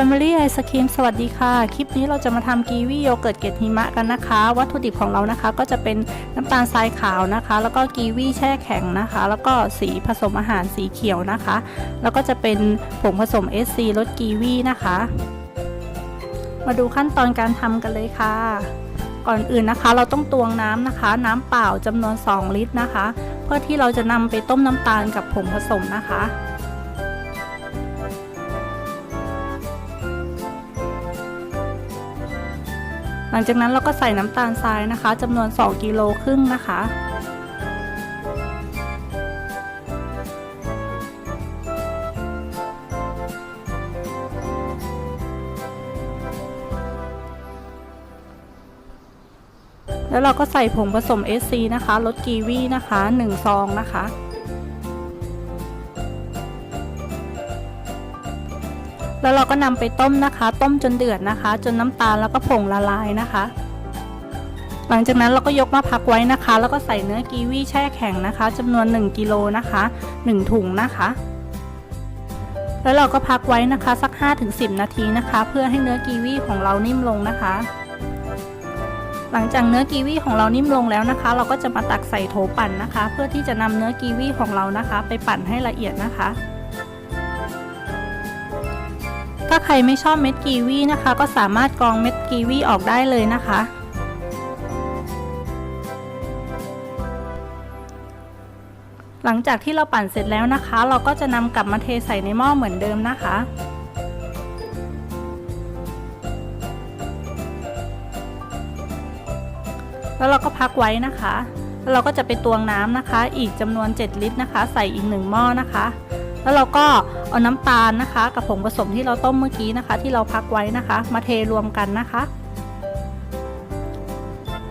Family Ice Cream สวัสดีค่ะ คลิปนี้เราจะมาทำกีวีโยเกิร์ตเกล็ดหิมะกันนะคะ วัตถุดิบของเรานะคะ ก็จะเป็นน้ำตาลทรายขาวนะคะ แล้วก็กีวีแช่แข็งนะคะ แล้วก็สีผสมอาหารสีเขียวนะคะ แล้วก็จะเป็นผงผสม SC รสกีวีนะคะ มาดูขั้นตอนการทำกันเลยค่ะ ก่อนอื่นนะคะ เราต้องตวงน้ำนะคะ น้ำเปล่าจำนวน 2 ลิตรนะคะ เพื่อที่เราจะนำไปต้มน้ำตาลกับผงผสมนะคะ หลังจากนั้นเราก็ใส่น้ำตาลทรายนะคะจำนวน 2กิโลครึ่งนะคะ แล้วเราก็ใส่ผงผสม SC นะคะรสกีวีนะคะ1ซองนะคะ แล้วเราก็นำไปต้มนะคะ ต้มจนเดือดนะคะ จนน้ำตาลแล้วก็ผงละลายนะคะ หลังจากนั้นเราก็ยกมาพักไว้นะคะ แล้วก็ใส่เนื้อกีวีแช่แข็งนะคะจำนวน 1กิโลนะคะ 1 ถุงนะคะ แล้วเราก็พักไว้นะคะสัก 5-10 นาทีนะคะ เพื่อให้เนื้อกีวีของเรานิ่มลงนะคะหลังจากเนื้อกีวีของเรานิ่มลงแล้วนะคะ เราก็จะมาตักใส่โถปั่นนะคะ เพื่อที่จะนำเนื้อกีวีของเรานะคะ ไปปั่นให้ละเอียดนะคะ ถ้าใครไม่ชอบเม็ดกีวีนะคะ ก็สามารถกรองเม็ดกีวีออกได้เลยนะคะ หลังจากที่เราปั่นเสร็จแล้วนะคะ เราก็จะนำกลับมาเทใส่ในหม้อเหมือนเดิมนะคะแล้วเราก็พักไว้นะคะ แล้วเราก็จะไปตวงน้ำนะคะ อีกจำนวน 7 ลิตรนะคะ ใส่อีก 1 หม้อนะคะ แล้วเราก็เอาน้ำตาลนะคะ กับผงผสมที่เราต้มเมื่อกี้นะคะ ที่เราพักไว้นะคะ มาเทรวมกันนะคะ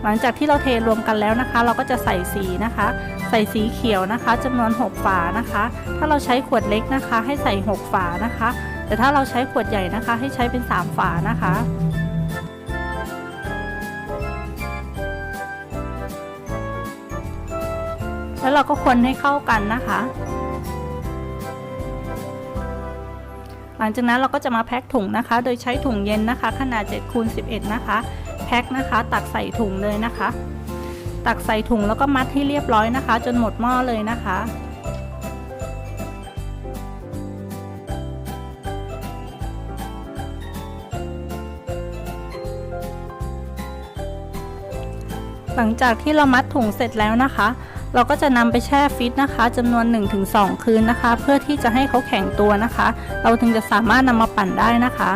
หลังจากที่เราเทรวมกันแล้วนะคะ เราก็จะใส่สีนะคะ ใส่สีเขียวนะคะจำนวน 6 ฝานะคะ ถ้าเราใช้ขวดเล็กนะคะ ให้ใส่ 6 ฝานะคะ แต่ถ้าเราใช้ขวดใหญ่นะคะ ให้ใช้เป็น 3 ฝานะคะแล้วเราก็คนให้เข้ากันนะคะ หลังจากนั้นเราก็จะมาแพ็คถุงนะคะ โดยใช้ถุงเย็นนะคะ ขนาด7คูณ11 นะคะ แพ็คนะคะ ตักใส่ถุงเลยนะคะ ตักใส่ถุงแล้วก็มัดให้เรียบร้อยนะคะ จนหมดหม้อเลยนะคะหลังจากที่เรามัดถุงเสร็จแล้วนะคะ เราก็จะนำไปแช่ฟิตนะคะจำนวน 1-2 คืนนะคะ เพื่อที่จะให้เขาแข็งตัวนะคะ เราถึงจะสามารถนำมาปั่นได้นะคะ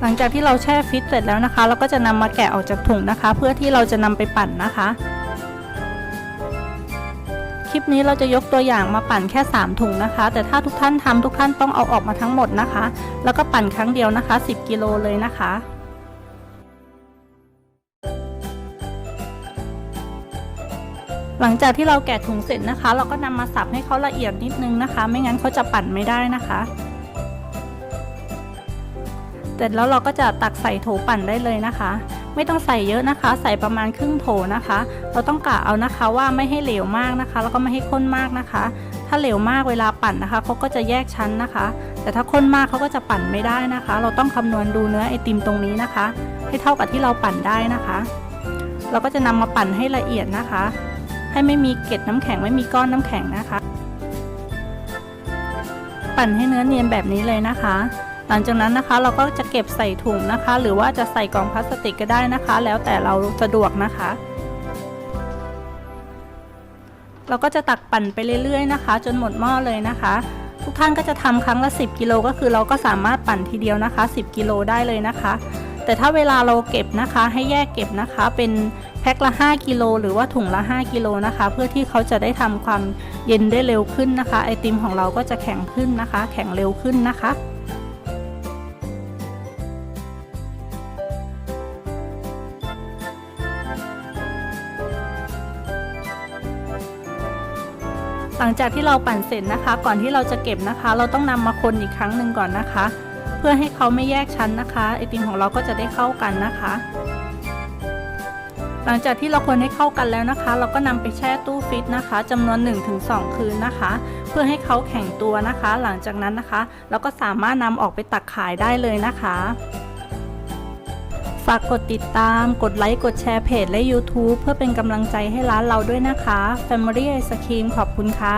หลังจากที่เราแช่ฟิตเสร็จแล้วนะคะ เราก็จะนำมาแกะออกจากถุงนะคะ เพื่อที่เราจะนำไปปั่นนะคะคลิปนี้เราจะยกตัวอย่างมาปั่นแค่ 3 ถุงนะคะ แต่ถ้าทุกท่านทำทุกท่านต้องเอาออกมาทั้งหมดนะคะ แล้วก็ปั่นครั้งเดียวนะคะ 10 กิโลเลยนะคะ หลังจากที่เราแกะถุงเสร็จนะคะ เราก็นำมาสับให้เขาละเอียดนิดนึงนะคะ ไม่งั้นเขาจะปั่นไม่ได้นะคะเสร็จแล้วเราก็จะตักใส่โถปั่นได้เลยนะคะ ไม่ต้องใส่เยอะนะคะ ใส่ประมาณครึ่งโถนะคะ เราต้องกะเอานะคะว่าไม่ให้เหลวมากนะคะ แล้วก็ไม่ให้ข้นมากนะคะ ถ้าเหลวมากเวลาปั่นนะคะเขาก็จะแยกชั้นนะคะ แต่ถ้าข้นมากเขาก็จะปั่นไม่ได้นะคะ เราต้องคำนวณดูเนื้อไอติมตรงนี้นะคะ ให้เท่ากับที่เราปั่นได้นะคะ เราก็จะนำมาปั่นให้ละเอียดนะคะ ให้ไม่มีเกล็ดน้ำแข็งไม่มีก้อนน้ำแข็งนะคะ ปั่นให้เนื้อเนียนแบบนี้เลยนะคะ หลังจากนั้นนะคะเราก็จะเก็บใส่ถุงนะคะ หรือว่าจะใส่กล่องพลาสติกก็ได้นะคะ แล้วแต่เราสะดวกนะคะ เราก็จะตักปั่นไปเรื่อยๆนะคะ จนหมดหม้อเลยนะคะทุกท่านก็จะทำครั้งละ 10 กิโลก็คือเราก็สามารถปั่นทีเดียวนะคะ 10 กิโลได้เลยนะคะ แต่ถ้าเวลาเราเก็บนะคะให้แยกเก็บนะคะเป็น แพ็คละ 5 กิโลหรือว่าถุงละ 5 กิโลนะคะ เพื่อที่เขาจะได้ทำความเย็นได้เร็วขึ้นนะคะ ไอติมของเราก็จะแข็งขึ้นนะคะ แข็งเร็วขึ้นนะคะหลังจากที่เราปั่นเสร็จนะคะ ก่อนที่เราจะเก็บนะคะ เราต้องนำมาคนอีกครั้งหนึ่งก่อนนะคะ เพื่อให้เขาไม่แยกชั้นนะคะ ไอติมของเราก็จะได้เข้ากันนะคะ หลังจากที่เราคนให้เข้ากันแล้วนะคะ เราก็นำไปแช่ตู้ฟิตนะคะจำนวน 1-2 คืนนะคะ เพื่อให้เขาแข็งตัวนะคะ หลังจากนั้นนะคะ เราก็สามารถนำออกไปตักขายได้เลยนะคะฝากกดติดตาม กดไลค์ กดแชร์เพจและ YouTube เพื่อเป็นกำลังใจให้ร้านเราด้วยนะคะ Family Ice Cream ขอบคุณค่ะ